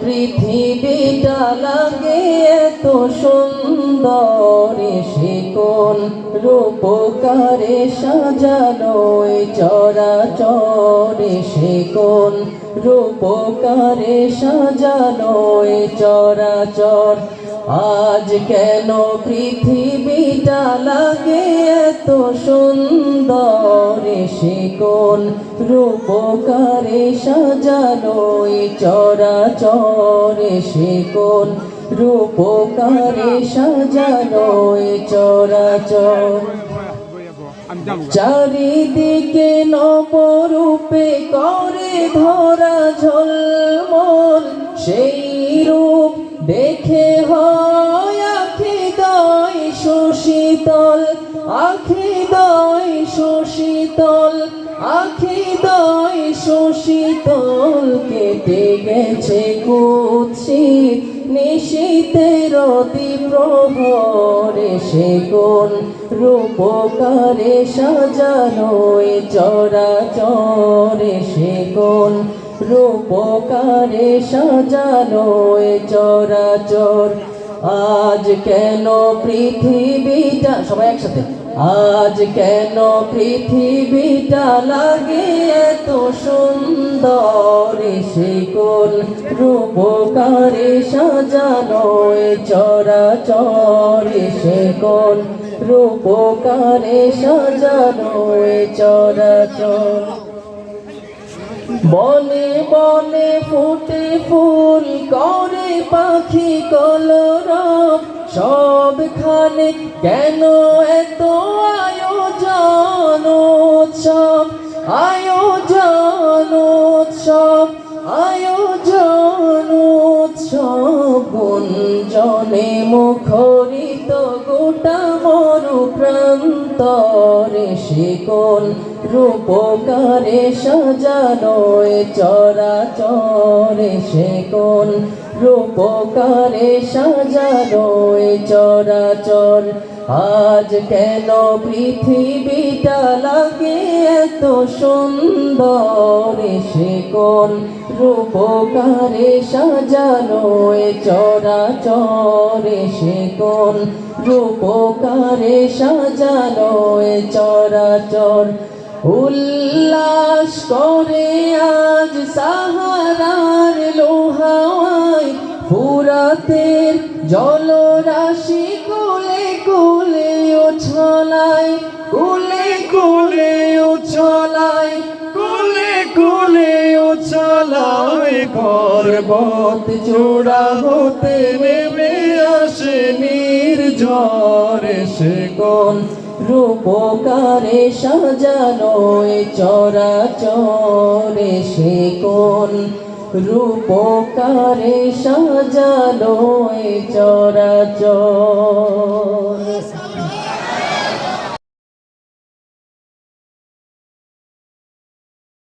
পৃথিবীটা লাগে এত সুন্দর সে কোন রূপকারে সাজানো চরাচরে সে কোন রূপকারে সাজানো চরাচর আজ কেন পৃথিবীটা লাগে এত সুন্দর? সে কোন রূপকারে সাজানো চরাচরে। সে কোন রূপকারে সাজানো চরাচর। চারিদিকে নবরূপে করে ধরা ঝলমল, সেই দেখে হয় আখি দয় সুশীতল, আখি দয় সুশীতল, আখি দয় সুশীতল কেটে গেছে কুৎসিত নিশীতের প্রহরে সে কোন রূপকারে সাজানো চরাচরে সে কোন রূপকারে সাজানো এ চরাচর। আজ কেন পৃথিবীটা, সবাই একসাথে, আজ কেন পৃথিবীটা লাগে এত সুন্দর? সে কোন রূপকারে সাজানো এ চরাচরে। সে কোন রূপকারে সাজানো এ চরাচর। বনে বনে ফুটে ফুল করে পাখি কলরব। সবখানে কেন এত আয়োজন উৎসব? আয়োজন উৎসব আয়োজন উৎসব। গুঞ্জনে মুখরিত গোটা মরু প্রান্তরে কোন রূপকারে সাজানো চরাচরে সে কোন রূপকারে সাজানো চরাচর। আজ কেন পৃথিবীটা লাগে এত সুন্দর সে কোন রূপকারে সাজানো চরাচরে সে কোন রূপকারে সাজানো চরাচর। উল্লাস করে আজ সাহারার লোহাওয়াই। ফুরাতের জলরাশি কুলে কুলে ও ছলাই কুলে কুলে ও ছলাই কুলে কুলে ও ছলাই পর্বত চূড়া হতে নেমে আসে নির্ঝরে সে কোন রূপকারে সাজানো চরাচরে সে কোন? রূপকারে সাজানো চরাচর।